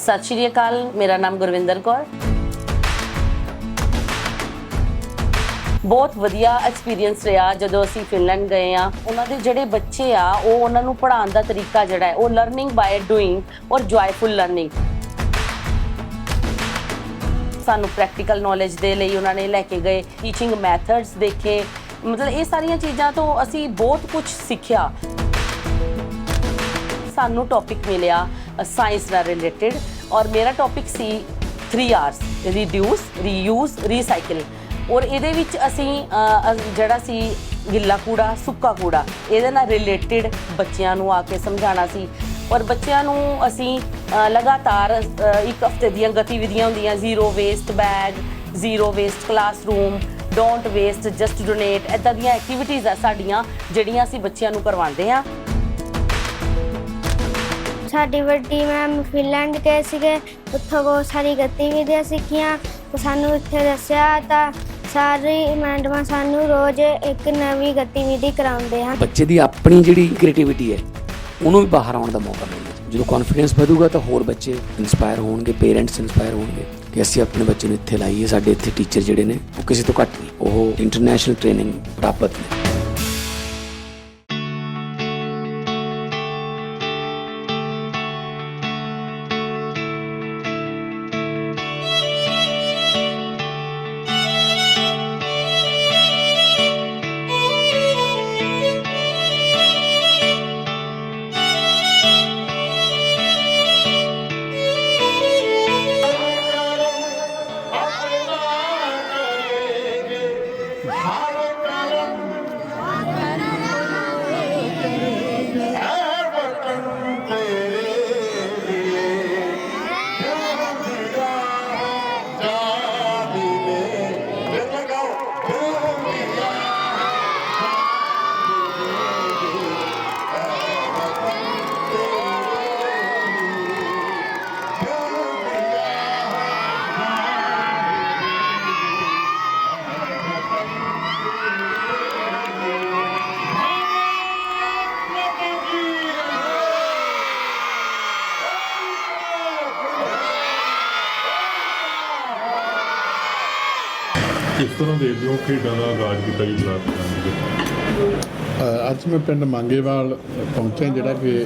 ਸਤਿ ਸ਼੍ਰੀ ਅਕਾਲ, ਮੇਰਾ ਨਾਮ ਗੁਰਵਿੰਦਰ ਕੌਰ। ਬਹੁਤ ਵਧੀਆ ਐਕਸਪੀਰੀਅੰਸ ਰਿਹਾ ਜਦੋਂ ਅਸੀਂ ਫਿਨਲੈਂਡ ਗਏ ਆ। ਉਹਨਾਂ ਦੇ ਜਿਹੜੇ ਬੱਚੇ ਆ, ਉਹ ਉਹਨਾਂ ਨੂੰ ਪੜ੍ਹਾਉਣ ਦਾ ਤਰੀਕਾ ਜਿਹੜਾ ਹੈ, ਉਹ ਲਰਨਿੰਗ ਬਾਈ ਡੂਇੰਗ ਔਰ ਜੋਇਫੁਲ ਲਰਨਿੰਗ ਸਾਨੂੰ ਪ੍ਰੈਕਟੀਕਲ ਨੌਲੇਜ ਦੇ ਲਈ ਉਹਨਾਂ ਨੇ ਲੈ ਕੇ ਗਏ ਟੀਚਿੰਗ ਮੈਥਡਸ ਦੇਖੇ। ਮਤਲਬ ਇਹ ਸਾਰੀਆਂ ਚੀਜ਼ਾਂ ਤੋਂ ਅਸੀਂ ਬਹੁਤ ਕੁਝ ਸਿੱਖਿਆ। ਸਾਨੂੰ ਟੌਪਿਕ ਮਿਲਿਆ ਸਾਇੰਸ ਨਾਲ ਰਿਲੇਟਡ ਔਰ ਮੇਰਾ ਟੌਪਿਕ ਸੀ 3 ਆਰਸ ਰਿਡਿਊਸ ਰੀਯੂਜ਼ ਰੀਸਾਈਕਲ ਔਰ ਇਹਦੇ ਵਿੱਚ ਅਸੀਂ ਜਿਹੜਾ ਸੀ ਗਿੱਲਾ ਕੂੜਾ, ਸੁੱਕਾ ਕੂੜਾ, ਇਹਦੇ ਨਾਲ ਰਿਲੇਟਡ ਬੱਚਿਆਂ ਨੂੰ ਆ ਕੇ ਸਮਝਾਉਣਾ ਸੀ। ਔਰ ਬੱਚਿਆਂ ਨੂੰ ਅਸੀਂ ਲਗਾਤਾਰ ਇੱਕ ਹਫ਼ਤੇ ਦੀਆਂ ਗਤੀਵਿਧੀਆਂ ਹੁੰਦੀਆਂ zero waste bag zero waste classroom don't waste just donate ਇਦਾਂ ਦੀਆਂ ਐਕਟੀਵਿਟੀਜ਼ ਆ ਸਾਡੀਆਂ, ਜਿਹੜੀਆਂ ਅਸੀਂ ਬੱਚਿਆਂ ਨੂੰ ਕਰਵਾਉਂਦੇ ਆ ਸਾਡੀ ਵੱਡੀ ਮੈਮ ਫਿਨਲੈਂਡ ਗਏ ਸੀਗੇ, ਉੱਥੋਂ ਬਹੁਤ ਸਾਰੀ ਗਤੀਵਿਧੀਆਂ ਸਿੱਖੀਆਂ, ਤੇ ਸਾਨੂੰ ਇੱਥੇ ਦੱਸਿਆ ਤਾਂ ਸਾਰੀ ਮੈਡਮਾਂ ਸਾਨੂੰ ਰੋਜ਼ ਇੱਕ ਨਵੀਂ ਗਤੀਵਿਧੀ ਕਰਾਉਂਦੇ ਹਨ। ਬੱਚੇ ਦੀ ਆਪਣੀ ਜਿਹੜੀ ਕ੍ਰੀਏਟੀਵਿਟੀ ਹੈ, ਉਹਨੂੰ ਵੀ ਬਾਹਰ ਆਉਣ ਦਾ ਮੌਕਾ ਮਿਲਦਾ ਜਦੋਂ ਕੌਨਫੀਡੈਂਸ ਵਧੂਗਾ ਤਾਂ ਹੋਰ ਬੱਚੇ ਇਨਸਪਾਇਰ ਹੋਣਗੇ ਪੇਰੈਂਟਸ ਇਨਸਪਾਇਰ ਹੋਣਗੇ ਕਿ ਅਸੀਂ ਆਪਣੇ ਬੱਚੇ ਨੂੰ ਇੱਥੇ ਲਾਈਏ, ਸਾਡੇ ਇੱਥੇ ਟੀਚਰ ਜਿਹੜੇ ਨੇ, ਉਹ ਕਿਸੇ ਤੋਂ ਘੱਟ ਨਹੀਂ, ਉਹ ਇੰਟਰਨੈਸ਼ਨਲ ਟ੍ਰੇਨਿੰਗ ਪ੍ਰਾਪਤ ਨੇ। ਕਿਸ ਤਰ੍ਹਾਂ ਦੇਖਦੇ ਹੋ ਖੇਡਾਂ ਦਾ ਆਗਾਜ਼ ਕੀਤਾ ਜੀ ਬਲਾਕ ਅੱਜ ਮੈਂ ਪਿੰਡ ਮੰਗੇਵਾਲ ਪਹੁੰਚਿਆ, ਜਿਹੜਾ ਕਿ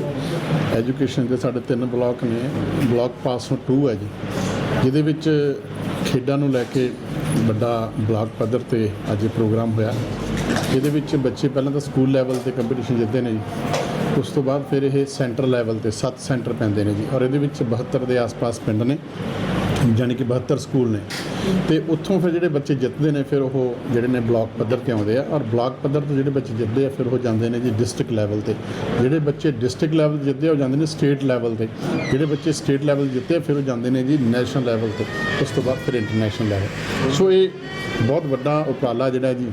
ਐਜੂਕੇਸ਼ਨ ਦੇ ਸਾਡੇ ਤਿੰਨ ਬਲਾਕ ਨੇ। ਬਲਾਕ ਪਾਸ 2 ਹੈ ਜੀ, ਜਿਹਦੇ ਵਿੱਚ ਖੇਡਾਂ ਨੂੰ ਲੈ ਕੇ ਵੱਡਾ ਬਲਾਕ ਪੱਧਰ ਤੇ ਅੱਜ ਇਹ ਪ੍ਰੋਗਰਾਮ ਹੋਇਆ। ਇਹਦੇ ਵਿੱਚ ਬੱਚੇ ਪਹਿਲਾਂ ਤਾਂ ਸਕੂਲ ਲੈਵਲ ਤੇ ਕੰਪੀਟੀਸ਼ਨ ਜਿੱਤਦੇ ਨੇ ਜੀ, ਉਸ ਤੋਂ ਬਾਅਦ ਫਿਰ ਇਹ ਸੈਂਟਰ ਲੈਵਲ ਤੇ 7 ਸੈਂਟਰ ਪੈਂਦੇ ਨੇ ਜੀ, ਔਰ ਇਹਦੇ ਵਿੱਚ 72 ਦੇ ਆਸ-ਪਾਸ ਪਿੰਡ ਨੇ। ਯਾਨੀ ਕਿ 72 ਸਕੂਲ ਨੇ। ਤੇ ਉੱਥੋਂ ਫਿਰ ਜਿਹੜੇ ਬੱਚੇ ਜਿੱਤਦੇ ਨੇ, ਫਿਰ ਉਹ ਜਿਹੜੇ ਨੇ ਬਲਾਕ ਪੱਧਰ ਤੇ ਆਉਂਦੇ ਆ। ਔਰ ਬਲਾਕ ਪੱਧਰ ਤੋਂ ਜਿਹੜੇ ਬੱਚੇ ਜਿੱਤਦੇ ਆ, ਫਿਰ ਉਹ ਜਾਂਦੇ ਨੇ ਜੀ ਡਿਸਟ੍ਰਿਕਟ ਲੈਵਲ ਤੇ। ਜਿਹੜੇ ਬੱਚੇ ਡਿਸਟ੍ਰਿਕਟ ਲੈਵਲ ਤੇ ਜਿੱਤਦੇ ਆ, ਉਹ ਜਾਂਦੇ ਨੇ ਸਟੇਟ ਲੈਵਲ ਤੇ। ਜਿਹੜੇ ਬੱਚੇ ਸਟੇਟ ਲੈਵਲ ਜਿੱਤੇ ਆ, ਫਿਰ ਉਹ ਜਾਂਦੇ ਨੇ ਜੀ ਨੈਸ਼ਨਲ ਲੈਵਲ ਤੇ। ਉਸ ਤੋਂ ਬਾਅਦ ਫਿਰ ਇੰਟਰਨੈਸ਼ਨਲ ਲੈਵਲ। ਸੋ ਇਹ ਬਹੁਤ ਵੱਡਾ ਉਪਰਾਲਾ ਜਿਹੜਾ ਜੀ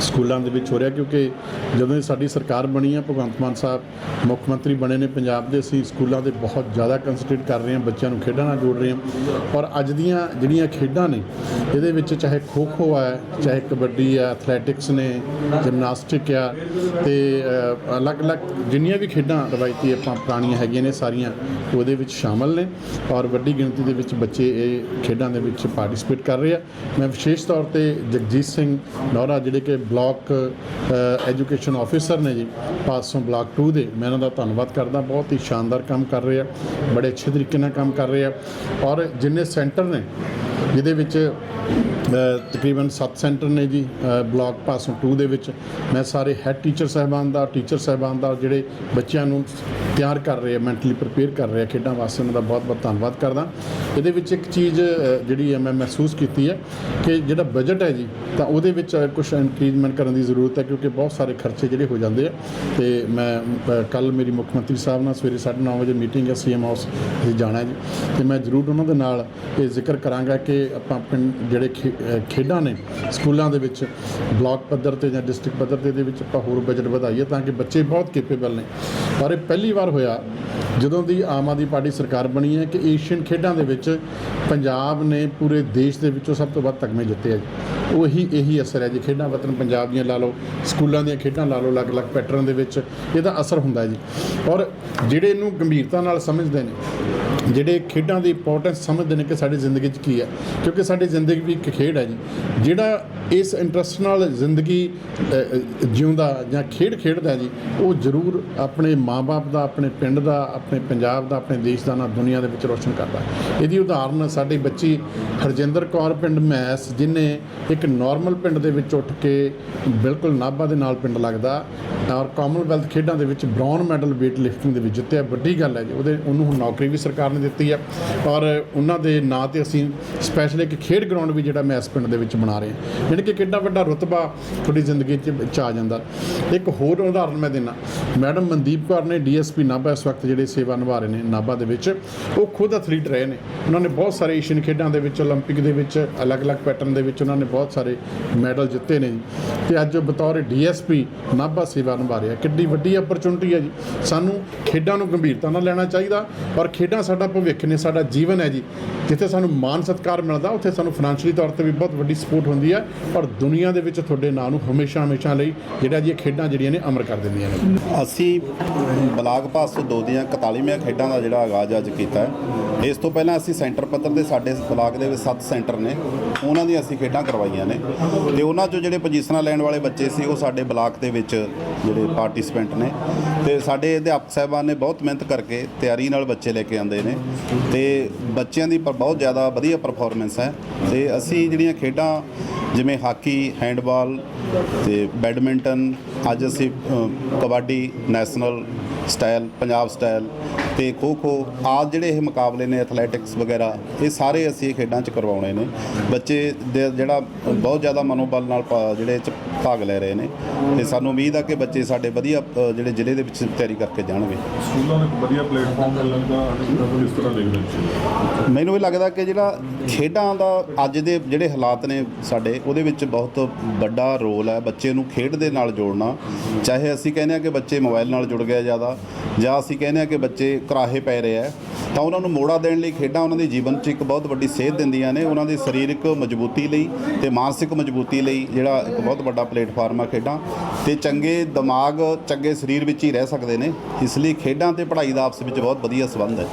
ਸਕੂਲਾਂ ਦੇ ਵਿੱਚ ਹੋ ਰਿਹਾ, ਕਿਉਂਕਿ ਜਦੋਂ ਦੀ ਸਾਡੀ ਸਰਕਾਰ ਬਣੀ ਆ, ਭਗਵੰਤ ਮਾਨ ਸਾਹਿਬ ਮੁੱਖ ਮੰਤਰੀ ਬਣੇ ਨੇ ਪੰਜਾਬ ਦੇ, ਅਸੀਂ ਸਕੂਲਾਂ ਦੇ ਬਹੁਤ ਜ਼ਿਆਦਾ ਕੰਸੈਂਟਰੇਟ ਕਰ ਰਹੇ ਹਾਂ, ਬੱਚਿਆਂ ਨੂੰ ਖੇਡਾਂ ਨਾਲ ਜੋੜ ਰਹੇ ਹਾਂ। ਔਰ ਅੱਜ ਦੀਆਂ ਜਿਹੜੀਆਂ ਖੇਡਾਂ ਨੇ, ਇਹਦੇ ਵਿੱਚ ਚਾਹੇ ਖੋ ਖੋ ਹੈ ਚਾਹੇ ਕਬੱਡੀ ਹੈ ਐਥਲੈਟਿਕਸ ਨੇ ਜਿਮਨਾਸਟਿਕ ਆ, ਤੇ ਅਲੱਗ-ਅਲੱਗ ਜਿੰਨੀਆਂ ਵੀ ਖੇਡਾਂ ਰਵਾਇਤੀ ਆਪਾਂ ਪੁਰਾਣੀਆਂ ਹੈਗੀਆਂ ਨੇ, ਸਾਰੀਆਂ ਉਹਦੇ ਵਿੱਚ ਸ਼ਾਮਲ ਨੇ। ਔਰ ਵੱਡੀ ਗਿਣਤੀ ਦੇ ਵਿੱਚ ਬੱਚੇ ਇਹ ਖੇਡਾਂ ਦੇ ਵਿੱਚ ਪਾਰਟਿਸਿਪੇਟ ਕਰ ਰਹੇ ਆ। ਮੈਂ ਵਿਸ਼ੇਸ਼ ਤੌਰ ਤੇ ਜਗਜੀਤ ਸਿੰਘ ਨੌਰਾ ਜਿਹੜੇ ਕਿ ਬਲਾਕ ਐਜੂਕੇਸ਼ਨ ਆਫੀਸਰ ਨੇ ਜੀ, ਪਾਸੋਂ ਬਲਾਕ 2 ਦੇ। ਮੈਂ ਇਹਨਾਂ ਦਾ ਧੰਨਵਾਦ ਕਰਦਾ, ਬਹੁਤ ਹੀ ਸ਼ਾਨਦਾਰ ਕੰਮ ਕਰ ਰਹੇ ਆ, ਬੜੇ ਅੱਛੇ ਤਰੀਕੇ ਨਾਲ ਕੰਮ ਕਰ ਰਹੇ ਆ। ਔਰ ਜਿੰਨੇ ਸੈਂਟਰ ਨੇ, ਜਿਹਦੇ ਵਿੱਚ ਤਕਰੀਬਨ 7 ਸੈਂਟਰ ਨੇ ਜੀ ਅ, ਬਲਾਕ ਪਾਸੋਂ 2 ਦੇ ਵਿੱਚ। ਮੈਂ ਸਾਰੇ ਹੈੱਡ ਟੀਚਰ ਸਾਹਿਬਾਨ ਦਾ ਟੀਚਰ ਸਾਹਿਬਾਨ ਦਾ ਜਿਹੜੇ ਬੱਚਿਆਂ ਨੂੰ ਤਿਆਰ ਕਰ ਰਹੇ ਆ ਮੈਂਟਲੀ ਪ੍ਰਪੇਅਰ ਕਰ ਰਹੇ ਆ ਖੇਡਾਂ ਵਾਸਤੇ ਉਹਨਾਂ ਦਾ ਬਹੁਤ ਬਹੁਤ ਧੰਨਵਾਦ ਕਰਦਾ। ਇਹਦੇ ਵਿੱਚ ਇੱਕ ਚੀਜ਼ ਜਿਹੜੀ ਹੈ ਮੈਂ ਮਹਿਸੂਸ ਕੀਤੀ ਹੈ ਕਿ ਜਿਹੜਾ ਬਜਟ ਹੈ ਜੀ ਤਾਂ ਉਹਦੇ ਵਿੱਚ ਕੁਝ ਇਨਕਰੀਜ਼ਮੈਂਟ ਕਰਨ ਦੀ ਜ਼ਰੂਰਤ ਹੈ ਕਿਉਂਕਿ ਬਹੁਤ ਸਾਰੇ ਖਰਚੇ ਜਿਹੜੇ ਹੋ ਜਾਂਦੇ ਆ। ਤੇ ਮੈਂ ਕੱਲ ਮੇਰੀ ਮੁੱਖ ਮੰਤਰੀ ਸਾਹਿਬ ਨਾਲ ਸਵੇਰੇ 9:30 ਵਜੇ ਮੀਟਿੰਗ ਹੈ ਸੀਐਮ ਹਾਊਸ 'ਤੇ ਜਾਣਾ ਜੀ। ਤੇ ਮੈਂ ਜ਼ਰੂਰ ਉਹਨਾਂ ਦੇ ਨਾਲ ਇਹ ਜ਼ਿਕਰ ਕਰਾਂਗਾ ਕਿ ਆਪਾਂ ਪਿੰਡ ਜਿਹੜੇ ਖੇ- ਖੇਡਾਂ ਨੇ ਸਕੂਲਾਂ ਦੇ ਵਿੱਚ, ਬਲਾਕ ਪੱਧਰ ਤੇ ਜਾਂ ਡਿਸਟ੍ਰਿਕਟ ਪੱਧਰ ਤੇ ਦੇ ਵਿੱਚ ਆਪਾਂ ਹੋਰ ਬਜਟ ਵਧਾਈਏ ਤਾਂ ਕਿ ਬੱਚੇ ਬਹੁਤ ਕੈਪੇਬਲ ਨੇ। ਪਰ ਇਹ ਪਹਿਲੀ ਵਾਰ ਹੋਇਆ, ਜਦੋਂ ਦੀ ਆਮ ਆਦਮੀ ਪਾਰਟੀ ਸਰਕਾਰ ਬਣੀ ਹੈ ਕਿ ਏਸ਼ੀਅਨ ਖੇਡਾਂ ਦੇ ਵਿੱਚ ਪੰਜਾਬ ਨੇ ਪੂਰੇ ਦੇਸ਼ ਦੇ ਵਿੱਚੋਂ ਸਭ ਤੋਂ ਵੱਧ ਤਗਮੇ ਜਿੱਤੇ ਆ ਜੀ। ਉਹੀ, ਇਹੀ ਅਸਰ ਹੈ ਜੀ, ਖੇਡਾਂ ਵਤਨ ਪੰਜਾਬ ਦੀਆਂ ਲਾ ਲਓ, ਸਕੂਲਾਂ ਦੀਆਂ ਖੇਡਾਂ ਲਾ ਲਓ, ਅਲੱਗ-ਅਲੱਗ ਪੈਟਰਨ ਦੇ ਵਿੱਚ ਇਹਦਾ ਅਸਰ ਹੁੰਦਾ ਜੀ। ਔਰ ਜਿਹੜੇ ਇਹਨੂੰ ਗੰਭੀਰਤਾ ਨਾਲ ਸਮਝਦੇ ਨੇ ਜਿਹੜੇ ਖੇਡਾਂ ਦੀ ਇੰਪੋਰਟੈਂਸ ਸਮਝਦੇ ਨੇ ਕਿ ਸਾਡੀ ਜ਼ਿੰਦਗੀ 'ਚ ਕੀ ਹੈ। ਕਿਉਂਕਿ ਸਾਡੀ ਜ਼ਿੰਦਗੀ ਵੀ ਇੱਕ ਖੇਡ ਹੈ ਜੀ। ਜਿਹੜਾ ਇਸ ਇੰਟਰਸਟ ਨਾਲ ਜ਼ਿੰਦਗੀ ਜਿਉਂਦਾ ਜਾਂ ਖੇਡ ਖੇਡਦਾ ਜੀ, ਉਹ ਜ਼ਰੂਰ ਆਪਣੇ ਮਾਪੇ ਦਾ, ਆਪਣੇ ਪਿੰਡ ਦਾ, ਆਪਣੇ ਪੰਜਾਬ ਦਾ, ਆਪਣੇ ਦੇਸ਼ ਦਾ, ਨਾ ਦੁਨੀਆ ਦੇ ਵਿੱਚ ਰੋਸ਼ਨ ਕਰਦਾ। ਇਹਦੀ ਉਦਾਹਰਨ ਸਾਡੀ ਬੱਚੀ ਹਰਜਿੰਦਰ ਕੌਰ ਪਿੰਡ ਮੈਸ, ਜਿਨੇ ਇੱਕ ਨਾਰਮਲ ਪਿੰਡ ਦੇ ਵਿੱਚ ਉੱਠ ਕੇ ਬਿਲਕੁਲ ਨਾਭਾ ਦੇ ਨਾਲ ਪਿੰਡ ਲੱਗਦਾ ਔਰ ਕਾਮਨਵੈਲਥ ਖੇਡਾਂ ਦੇ ਵਿੱਚ ਬ੍ਰੌਨ ਮੈਡਲ weight lifting ਦੇ ਵਿੱਚ ਜਿੱਤਿਆ। ਵੱਡੀ ਗੱਲ ਹੈ ਜੀ, ਉਹਦੇ, ਉਹਨੂੰ ਹੁਣ ਨੌਕਰੀ ਵੀ ਸਰਕਾਰ ਨੇ ਦਿੱਤੀ ਹੈ ਔਰ ਉਹਨਾਂ ਦੇ ਨਾਂ ਤੇ ਅਸੀਂ ਸਪੈਸ਼ਲ ਇੱਕ ਖੇਡ ਗਰਾਊਂਡ ਵੀ ਜਿਹੜਾ ਮੈਸ ਪਿੰਡ ਦੇ ਵਿੱਚ ਬਣਾ ਰਹੇ ਹਾਂ ਯਾਨੀ ਕਿ ਕਿੰਨਾ ਵੱਡਾ ਰੁਤਬਾ ਤੁਹਾਡੀ ਜ਼ਿੰਦਗੀ 'ਚ ਵਿੱਚ ਆ ਜਾਂਦਾ ਇੱਕ ਹੋਰ ਉਦਾਹਰਨ ਮੈਂ ਦਿੰਦਾ ਮੈਡਮ ਮਨਦੀਪ ਕੌਰ ਨੇ ਡੀਐਸਪੀ ਨਾਭਾ ਇਸ ਵਕਤ ਜਿਹੜੇ ਸੇਵਾ ਨਿਭਾ ਰਹੇ ਨੇ ਨਾਭਾ ਦੇ ਵਿੱਚ ਉਹ ਖੁਦ ਐਥਲੀਟ ਰਹੇ ਨੇ ਉਹਨਾਂ ਨੇ ਬਹੁਤ ਸਾਰੇ ਏਸ਼ੀਅਨ ਖੇਡਾਂ ਦੇ ਵਿੱਚ 올림픽 ਦੇ ਵਿੱਚ ਅਲੱਗ-ਅਲੱਗ ਪੈਟਰਨ ਦੇ ਵਿੱਚ ਉਹਨਾਂ ਨੇ ਬਹੁਤ ਸਾਰੇ ਮੈਡਲ ਜਿੱਤੇ ਨੇ ਜੀ ਤੇ ਅੱਜ ਉਹ ਬਤੌਰ ਡੀਐਸਪੀ ਨਾਭਾ ਸੇਵਾ ਨਿਭਾ ਰਿਹਾ ਕਿੰਨੀ ਵੱਡੀ ਅਪਰਚੁਨਿਟੀ ਹੈ ਜੀ ਸਾਨੂੰ ਖੇਡਾਂ ਨੂੰ ਗੰਭੀਰਤਾ ਨਾਲ ਲੈਣਾ ਚਾਹੀਦਾ ਔਰ ਖੇਡਾਂ ਸਾਡਾ ਭਵਿੱਖ ਨੇ ਸਾਡਾ ਜੀਵਨ ਹੈ ਜੀ। ਜਿੱਥੇ ਸਾਨੂੰ ਮਾਨ ਸਤਿਕਾਰ ਮਿਲਦਾ, ਉੱਥੇ ਸਾਨੂੰ ਫਾਈਨੈਂਸ਼ੀਅਲੀ ਤੌਰ ਤੇ ਵੀ ਬਹੁਤ ਵੱਡੀ ਸਪੋਰਟ ਹੁੰਦੀ ਹੈ। ਔਰ ਦੁਨੀਆ ਦੇ ਵਿੱਚ ਤੁਹਾਡੇ ਨਾਂ ਨੂੰ ਹਮੇਸ਼ਾ ਹਮੇਸ਼ਾ ਲਈ ਜਿਹੜਾ ਜੀ ਖੇਡਾਂ ਜਿਹੜੀਆਂ ਨੇ ਅਮਰ ਕਰ ਦਿੰਦੀਆਂ ਨੇ। ਅਸੀਂ ਬਲਾਕ ਪਾਸ ਤੋਂ ਦੋ ਦੀਆਂ 41ਵੀਆਂ ਖੇਡਾਂ ਦਾ ਜਿਹੜਾ ਆਗਾਜ਼ ਅੱਜ ਕੀਤਾ ਹੈ। ਇਸ ਤੋਂ ਪਹਿਲਾਂ ਅਸੀਂ ਸੈਂਟਰ ਪੱਧਰ ਦੇ ਸਾਡੇ ਬਲਾਕ ਦੇ ਵਿੱਚ 7 ਸੈਂਟਰ ਨੇ, ਉਹਨਾਂ ਦੀਆਂ ਅਸੀਂ ਖੇਡਾਂ ਕਰਵਾਈਆਂ ਨੇ। ਤੇ ਉਹਨਾਂ 'ਚੋਂ ਜਿਹੜੇ ਪੋਜੀਸ਼ਨਾਂ ਲੈਣ ਵਾਲੇ ਬੱਚੇ ਸੀ, ਉਹ ਸਾਡੇ ਬਲਾਕ ਦੇ ਵਿੱਚ ਜਿਹੜੇ ਪਾਰਟਿਸਪੈਂਟ ਨੇ। ਤੇ ਸਾਡੇ ਅਧਿਆਪਕ ਸਾਹਿਬਾਨ ਨੇ ਬਹੁਤ ਮਿਹਨਤ ਕਰਕੇ ਤਿਆਰੀ ਨਾਲ ਬੱਚੇ ਲੈ ਕੇ ਆਉਂਦੇ ਨੇ। ਤੇ ਬੱਚਿਆਂ ਦੀ ਪਰ ਬਹੁਤ ਜ਼ਿਆਦਾ ਵਧੀਆ ਪਰਫਾਰਮੈਂਸ ਹੈ ਤੇ ਅਸੀਂ ਜਿਹੜੀਆਂ ਖੇਡਾਂ ਜਿਵੇਂ ਹਾਕੀ ਹੈਂਡਬਾਲ ਤੇ ਬੈਡਮਿੰਟਨ ਅੱਜ ਅਸੀਂ kabaddi national style Punjab style ਤੇ ਖੋ ਖੋ ਆਦ ਜਿਹੜੇ ਇਹ ਮੁਕਾਬਲੇ ਨੇ ਐਥਲੈਟਿਕਸ ਵਗੈਰਾ ਇਹ ਸਾਰੇ ਅਸੀਂ ਇਹ ਖੇਡਾਂ 'ਚ ਕਰਵਾਉਣੇ ਨੇ। ਬੱਚੇ ਦੇ ਜਿਹੜਾ ਬਹੁਤ ਜ਼ਿਆਦਾ ਮਨੋਬਲ ਨਾਲ ਜਿਹੜੇ 'ਚ ਭਾਗ ਲੈ ਰਹੇ ਨੇ। ਤੇ ਸਾਨੂੰ ਉਮੀਦ ਆ ਕਿ ਬੱਚੇ ਸਾਡੇ ਵਧੀਆ ਜਿਹੜੇ ਜ਼ਿਲ੍ਹੇ ਦੇ ਵਿੱਚ ਤਿਆਰੀ ਕਰਕੇ ਜਾਣਗੇ। ਸਕੂਲਾਂ ਨੂੰ ਵਧੀਆ ਪਲੇਟਫਾਰਮ ਮਿਲਣ ਦਾ ਕਿਸ ਤਰ੍ਹਾਂ ਦੇਖਦੇ ਮੈਨੂੰ ਇਹ ਲੱਗਦਾ ਕਿ ਜਿਹੜਾ ਖੇਡਾਂ ਦਾ ਅੱਜ ਦੇ ਜਿਹੜੇ ਹਾਲਾਤ ਨੇ ਸਾਡੇ ਉਹਦੇ ਵਿੱਚ ਬਹੁਤ ਵੱਡਾ ਰੋਲ ਹੈ। ਬੱਚੇ ਨੂੰ ਖੇਡ ਦੇ ਨਾਲ ਜੋੜਨਾ ਚਾਹੇ ਅਸੀਂ ਕਹਿੰਦੇ ਆ ਕਿ ਬੱਚੇ ਮੋਬਾਈਲ ਨਾਲ ਜੁੜ ਗਏ ਜ਼ਿਆਦਾ, ਜਾਂ ਅਸੀਂ ਕਹਿੰਦੇ ਆ ਕਿ ਬੱਚੇ ਕਰਾਹੇ ਪੈ ਰਹੇ ਆ ਤਾਂ ਉਹਨਾਂ ਨੂੰ ਮੋੜਾ ਦੇਣ ਲਈ ਖੇਡਾਂ ਉਹਨਾਂ ਦੇ ਜੀਵਨ 'ਚ ਇੱਕ ਬਹੁਤ ਵੱਡੀ ਸੇਧ ਦਿੰਦੀਆਂ ਨੇ, ਉਹਨਾਂ ਦੀ ਸਰੀਰਕ ਮਜ਼ਬੂਤੀ ਲਈ ਤੇ ਮਾਨਸਿਕ ਮਜ਼ਬੂਤੀ ਲਈ ਜਿਹੜਾ ਇੱਕ ਬਹੁਤ ਵੱਡਾ ਪਲੇਟਫਾਰਮ ਆ ਖੇਡਾਂ। ਤੇ ਚੰਗੇ ਦਿਮਾਗ, ਚੰਗੇ ਸਰੀਰ ਵਿੱਚ ਹੀ ਰਹਿ ਸਕਦੇ ਨੇ, ਇਸ ਲਈ ਖੇਡਾਂ ਤੇ ਪੜ੍ਹਾਈ ਦਾ ਆਪਸ ਵਿੱਚ ਬਹੁਤ ਵਧੀਆ ਸੰਬੰਧ ਹੈ।